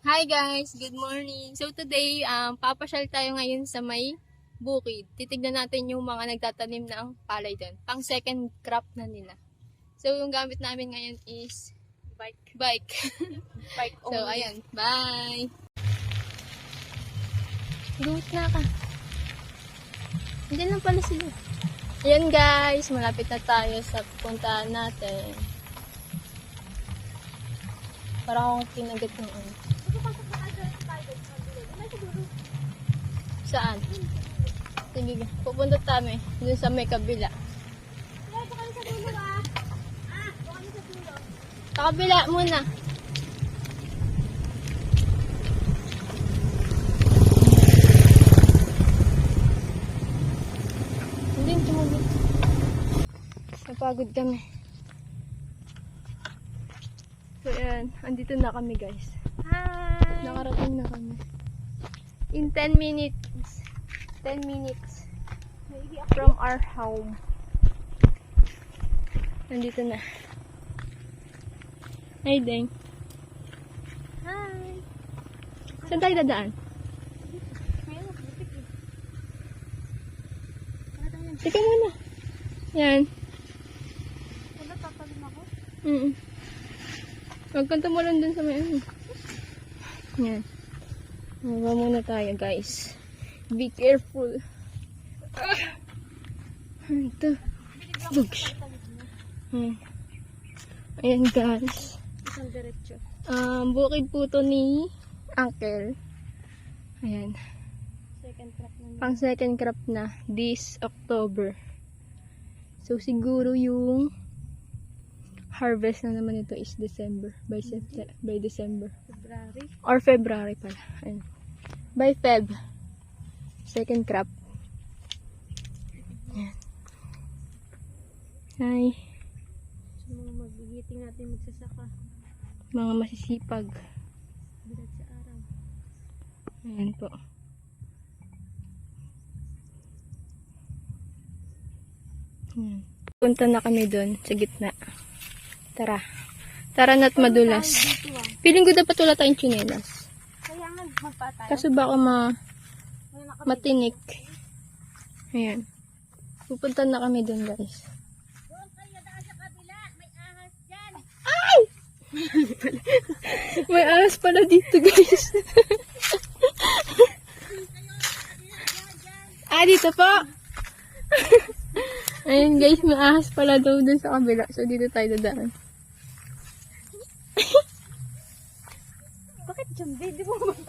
Hi guys, good morning. So today, um, papasyal tayo ngayon sa may bukid. Titignan natin yung mga nagtatanim ng palay doon. Pang second crop na nila. So yung gamit namin ngayon is Bike. bike. Bike so ayan, bye! Guhit na ka. Hindi lang pala sila. Ayan guys, malapit na tayo sa puntahan natin. Parang akong kinagat ng ano. Saan? Sige, pupunta tayo dun sa may kabila. Sa kabila muna. Hindi, tumulog. Napagod kami. So, yan. Andito na kami, guys. Hi! Nakarating na kami. In 10 minutes. 10 minutes from our home. Nandito na. Hey, Deng. Hi! Saan tayo dadaan? Teka muna. Yan. Wala, tatalon ako. Mm. Huwag kang tumulan dun sa may ano. Yan. Mawa muna tayo, guys. Be careful. Ah! Ito. Bugs. Hmm. Ayan, guys. Isang diretso. Um, bukid po to ni Uncle. Ayan. Second track na Pang second crop na this October. So, siguro yung harvest na naman ito is December. By, September, by December. February. Or February pala. Ayan. By Feb. Second crop. Ayan. Hi. Sa mga magigiting natin magsasaka. Mga masisipag. Bilat sa araw. Ayan po. Ayan. Punta na kami doon sa gitna. Tara. Tara na't madulas. Dito ah. Ko dapat wala tayong tsinelas. Kaya nga, magpa tayo. Kaso baka ma. Matinik. Ayan. Pupunta na kami doon guys. Doon kayo daan sa kabila. May ahas dyan. May alas pala dito guys. ah, dito po. Ayun guys, may ahas pala daw dun sa kabila. So dito tayo dadaan. Bakit dyan? Di mo guys,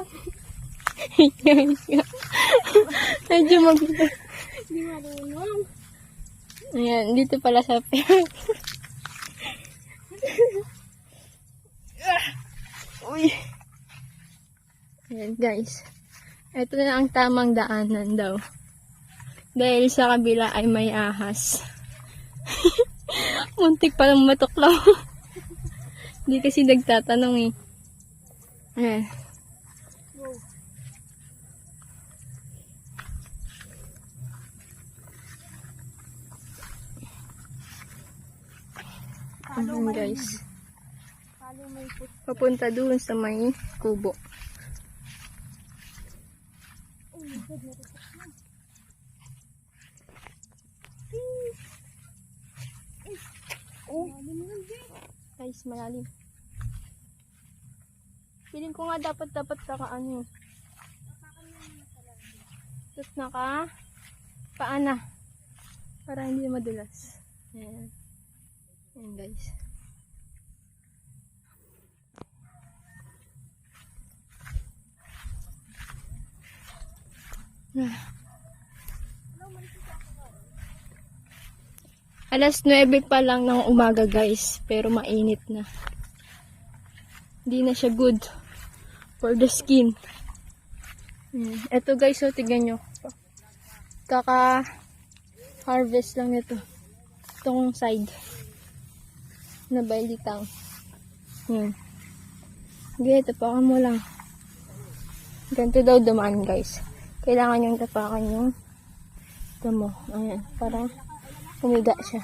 medyo mag... Di marunong. Ayan, dito pala sa Uy. Ayan guys. Ito na ang tamang daanan daw. Dahil sa kabila ay may ahas. Muntik palang matuklaw. Hindi kasi nagtatanong eh. Ayan. Ayan guys. Palo may put. Papunta doon sa may kubo. Oh Ano guys, malalim. Feeling ko nga dapat dapat saka ano. Tapos naka paana. Para hindi madulas. Ayan. Ayan guys. Alas 9 pa lang ng umaga guys, pero mainit na. Hindi na siya good for the skin. Ayan. Ito guys, so tignan nyo. Kaka harvest lang nito. Itong side na bailitang. Yan. Okay, tapakan mo lang. Ganito daw dumaan guys. Kailangan yung tapakan yung damo. Ayan, para umiga siya.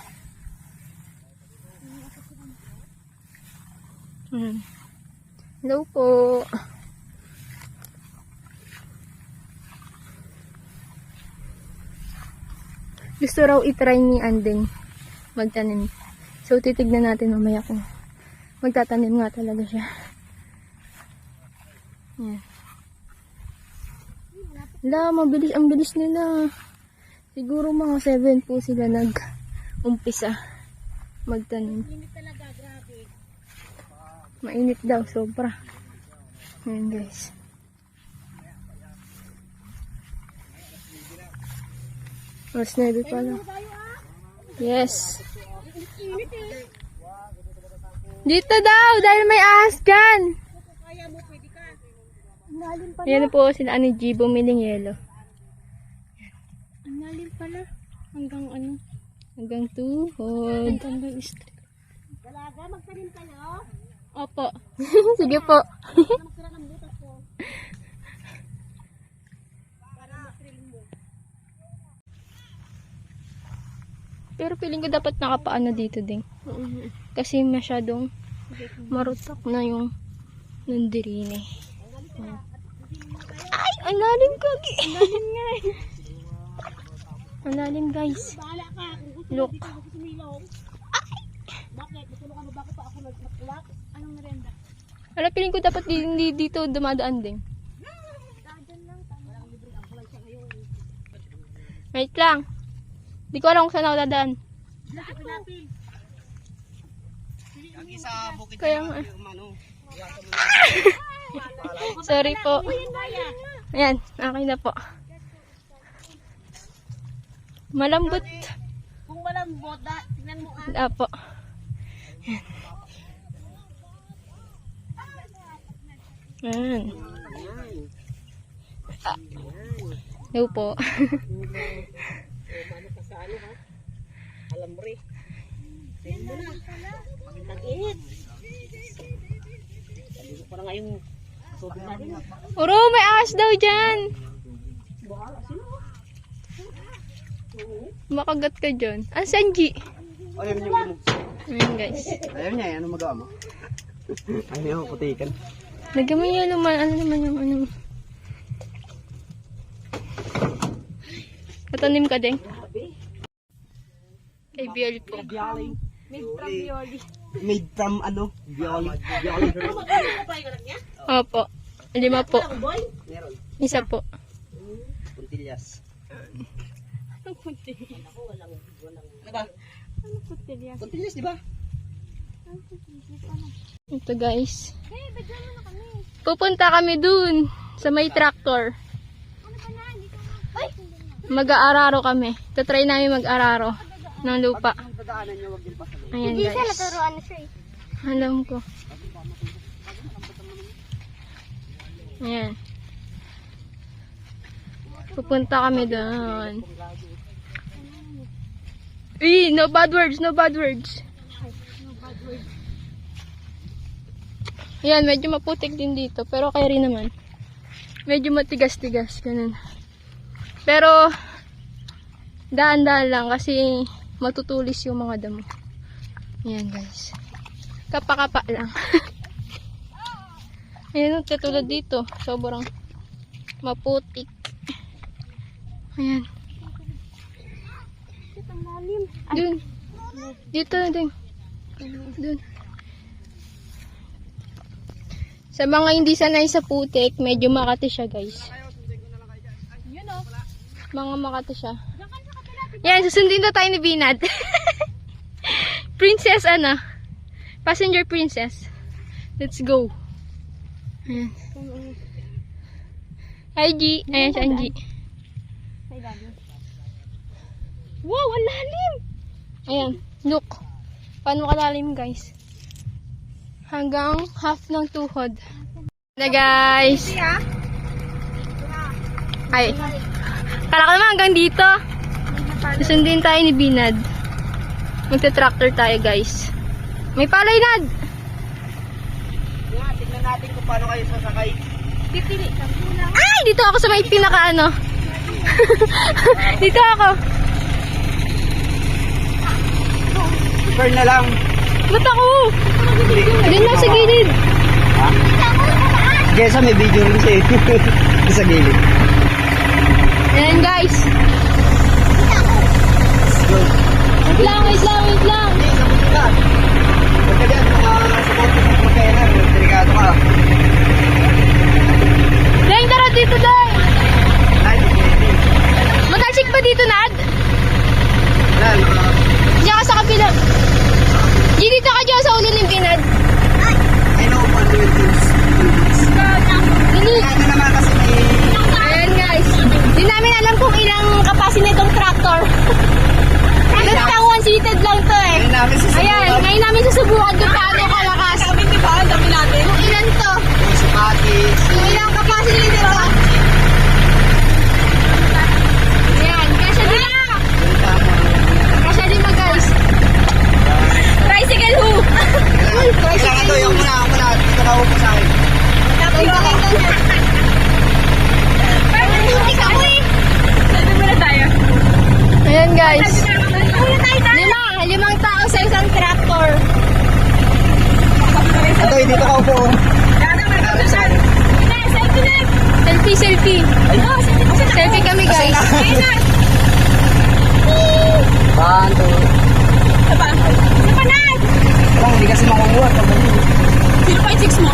Hmm. Hello po. Gusto raw itry ni Anding magtanim. So, titignan natin mamaya kung magtatanim nga talaga siya. Yan. Wala, mabilis, ang bilis nila. Siguro mga 7 po sila nag-umpisa magtanim. Limit talaga, grabe. Mainit daw, sobra. Ayan guys. Mas 9 pa lang. Tayo ah. Yes. Dito daw, dahil may ahas dyan. Ayan po sila ani G, bumiling yelo. Ang pala. Hanggang ano? Hanggang tuhod. Hanggang street. Dalaga, magtanim kayo. Opo. Sige po. Magtira ng butas ko. Para matrill mo. Pero feeling ko dapat nakapaano dito din. Kasi masyadong marutak na yung nandirine. Ay, ang lalim kagi. Ang lalim nga eh. Ang lalim guys. Gusto Look. mo gusto. Bakit? Matulungan mo ba ako pa ako nagmakulak? Anong merenda? Wala, feeling ko dapat di- hindi dito dumadaan din. Wait lang. Di ko alam kung saan ako dadaan. Lapit natin. Kaya nga. Sorry po. Ayan. Ayan, okay na po. Malambot. Kung malambot, da, tingnan mo ah. Wala po. Ayan. Ah. Hello po. Alambre. Tingnan mo na. Nag-init. Sabi ko ngayong sobrang natin. Uro, may ahas daw dyan. Makagat ka dyan. Ah, Sanji. Ayaw niya mo. Ayan guys. Ayaw niya, ano magawa mo? Ayaw niya ako putikan. Lagyan mo yun naman. Ano naman yung ano. Katanim ka din. Kay Biol po. Bialing. Made from Yoli. Made from ano? Bialing. Bialing. Opo. Lima po. Boy? Meron. Isa po. Puntillas. Anong punti? Ano ba? Anong punti niya? Puntillas, di ba? Ito guys. Bigyan mo na kami. Pupunta kami dun. Sa may tractor. Ano pa na? Hindi ka na. Ay! Mag-aararo kami. Tatry namin mag-araro. Ng lupa. Ang dadaanan niya, wag yung pasal. Ayan guys. naturuan na siya eh. Alam ko. Ayan. Pupunta kami doon. Uy, no bad words, no bad words. Ayan, medyo maputik din dito. Pero kaya rin naman. Medyo matigas-tigas. Ganun. Pero, daan-daan lang kasi matutulis yung mga damo. Ayan guys. Kapa-kapa lang. Ayan, oh, katulad dito. Sobrang maputik. Ayan. Dun. Dito din. Dun. Sa mga hindi sanay sa putik, medyo makati siya guys. Mga makati siya. Yan, susundin na tayo ni Binad. princess, ano? Passenger princess. Let's go. Ayan. Hi, G. Ayan si Angie. Sa ilalim. Wow, ang lalim! Ayan, look. Paano kalalim, guys? Hanggang half ng tuhod. Na, guys. Ay. Kala ko naman hanggang dito. Susundin tayo ni Binad. Magta-tractor tayo, guys. May palay, Nad! Nga, tignan natin kung paano kayo sasakay. Pipili ka muna. Ay! Dito ako sa may pinaka, ano. dito ako. Turn na lang. Ba't ako? Doon lang sa gilid. Jessa, may video rin siya eh. sa gilid. Ayan guys. Wait lang, wait lang, wait lang. Hindi, sabot ka. Huwag ka dyan, baka sabot ka sa pagkainan. Delikado ka. Deng, tara dito, Deng. Matalsik pa dito, Nad? Wala. Diyan ka sa kapila. Di dito ka dyan sa ulo ng pinad. I know what to do. Dili. Ano naman kasi may... Ayan guys. Di namin alam kung ilang kapasin na itong tractor. Ito pang one-seated lang to eh. Ngayon namin sa Ayan, ngayon namin susubukan kung paano kalakas. Kami di ba? Ang dami natin. Kung ilan to. Si Pati, si... Kung ilang capacity nito. Ayan, kasya din na. Kasya din na guys. Tricycle who? Kailangan to, yung muna, ako muna. Dito ka upo sa akin. Ayan guys. Lima, limang tao sa isang tractor. Ito, dito ka upo. Selfie, selfie. Selfie kami guys. One, two. Parang hindi kasi makukuha. Sino pa yung mo?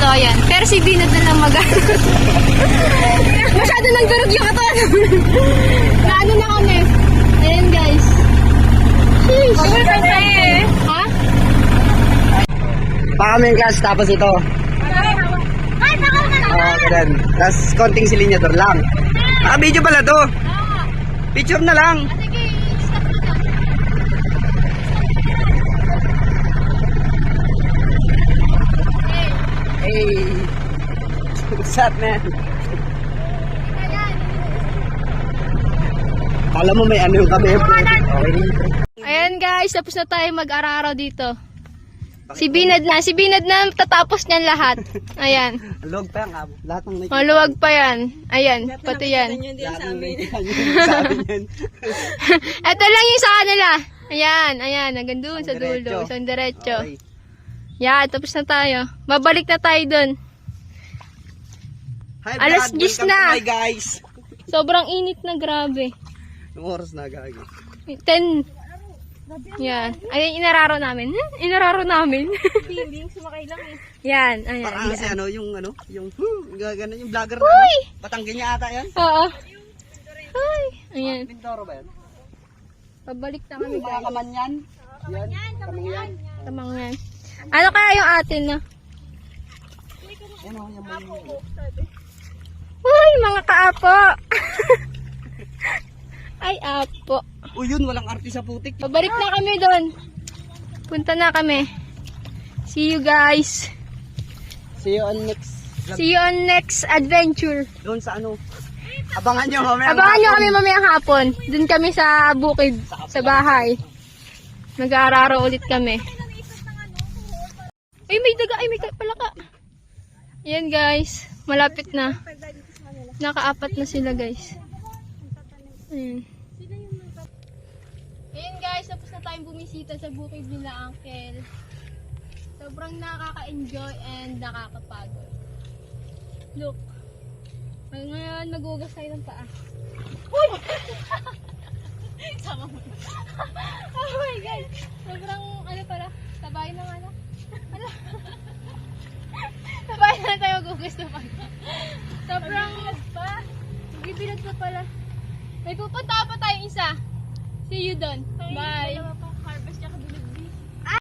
Tatlo. Ayan. Pero si Binod na lang mag Masyado nang durog yung katawan. Naano na kami. Ayan guys. Sheesh. Ha? Pa, Hawakan mo yung clutch, tapos ito. Ay, baka na lang. Oo, ganun. Tapos konting silinyador lang. Ah, video pala to. Picture na lang. Hey. What's up, man? Kala mo may ano yung kami. Okay. Ayan guys, tapos na tayo mag-araraw dito. Si Binad na, si Binad na tatapos niyan lahat. Ayan. Log pa yan. Lahat ng nakikita. Maluwag pa yan. Ayan, pati yan. Ito lang yung sa kanila. Ayan, ayan, hanggang doon sa dulo, isang diretso. Okay. Yan, tapos na tayo. Babalik na tayo doon. Hi, Alas Brad. 10 Welcome na. my guys. Sobrang init na, grabe. Anong oras na, gagi? 10. Yan. Ayan, inararo namin. Hmm, Inararo namin. Feeling, sumakay lang eh. yan, ayan. Parang kasi ano, yung ano, yung, hmm, gano'n yung vlogger na Uy! ano. Batanggan niya ata yan. Oo. Ay, ayan. Pintoro ba yan? Pabalik na kami, Mga guys. kaman yan. Yan, kamang yan. Ano kaya yung atin na? Uy, mga kaapo! Ay, apo. O yun, walang arte sa putik. Pabalik na kami doon. Punta na kami. See you guys. See you on next. See you on next adventure. Doon sa ano. Abangan nyo mamaya. Abangan nyo kami mamayang hapon. Doon kami sa bukid, sa bahay. Mag-aararo ulit kami. Ay, may daga. Ay, may ka- palaka. Ayan guys. Malapit na. Nakaapat na sila guys. Ayan. Ayan guys, tapos na tayong bumisita sa bukid nila Uncle. Sobrang nakaka-enjoy and nakakapagod. Look. Ay, Ngayon, magugas tayo ng paa. Uy! Sama mo. oh my God. Sobrang, ano pala, sabay ng ano. Ano? Sabay na tayo magugas ng paa. Sobrang, pa. Magbibilad pa pala. May pupunta pa tayo isa. See you doon. Bye.